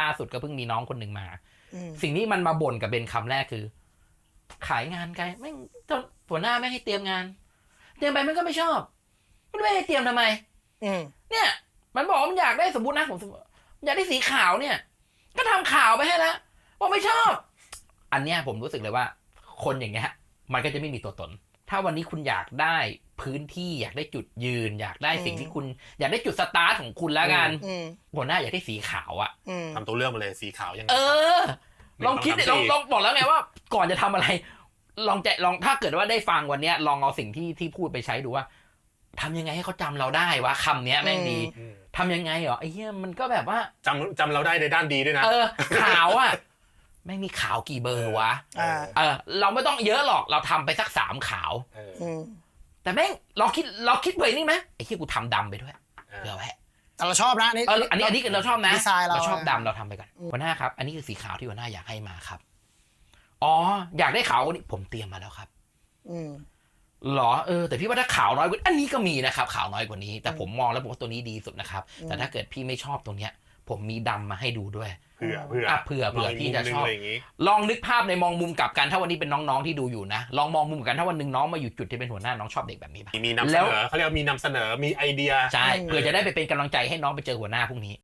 ล่าสุดก็เพิ่งมีน้องคนหนึ่งมาอืมสิ่งที่มันมาบ่นกับเบนคำแรกคือ ขายงานไกลไม่งจนหัวหน้าไม่ให้เตรียมงาน เตรียมไปมันก็ไม่ชอบ มันไม่ให้เตรียมทำไมอืมเนี่ย มันบอกว่ามันอยากได้สมมตินะผมสมมติอยากได้สีขาวเนี่ย ก็ทำขาวไปให้แล้วบอกไม่ชอบ อันเนี้ยผมรู้สึกเลยว่า คนอย่างเงี้ย มันก็จะไม่มีตัวตน ถ้าวันนี้คุณอยากได้พื้นที่อยากได้จุดยืน อยากได้สิ่งที่คุณอยากได้จุดสตาร์ทของคุณแล้วกันอืมหัวหน้าอยากได้สีขาวอะอืมทำตัวเรื่องมาเลยสีขาวยังไงเออหนึ่ลองคิดดิลองสามสี่ลองบอกแล้วไงว่า ก่อนจะทำอะไร ลองจะลองถ้าเกิดว่าได้ฟังวันเนี้ย ลองเอาสิ่งที่ที่พูดไปใช้ดูว่าทำยังไงให้เขาจำเราได้วะคำเนี้ยแม่งดีอืมทำยังไงเหรอไอ้เหี้ยมันก็แบบว่าจำจำเราได้ในด้านดีด้วยนะเออขาวอะ ไม่งมีขาวกี่เบอร์วะอ่า เออเราไม่ต้องเยอะหรอกเราทำไปสักสามขาว เอออืมแต่แม่งเราคิดเราคิดเผื่อนี่ไหมไอ้เหี้ยกูทำดำไปด้วยเผื่อไว้แต่เราชอบนะเอออันนี้อันนี้เราชอบนะดีไซน์เราชอบอะดำเราทำไปก่อนอืมหัวหน้าครับ อันนี้คือสีขาวที่หัวหน้าอยากให้มาครับอ๋ออยากได้ขาวกว่านี้ผมเตรียมมาแล้วครับ อืม หรอเออแต่พี่ว่าถ้าขาวน้อยกว่าอันนี้ก็มีนะครับขาวน้อยกว่านี้ แต่อืมผมมองแล้วผมว่าตัวนี้ดีสุดนะครับอืมแต่ถ้าเกิดพี่ไม่ชอบตรงเนี้ย ผมมีดำมาให้ดูด้วยเผื่อเผื่ออะเผื่อเผื่อมงกพี่จะมุมหนึ่ชงอบอะไรอย่างงี้ลองนึกภาพในมองมุมกลับกันถ้าวันนี้เป็นน้องๆที่ดูอยู่นะ ลองมองมุมกลับกันถ้าวันหนึ่งน้องมาอยู่จุดที่เป็นหัวหน้าน้องชอบเด็กแบบนี้ปะมีนำเสแล้นวอเขาเรียกว่ามีนำเสนอมีไอเดียใช่อืมเพื่อจะได้ไปเป็นกำลังใจให้น้องไปเจอหัวหน้าพรุ่งนี้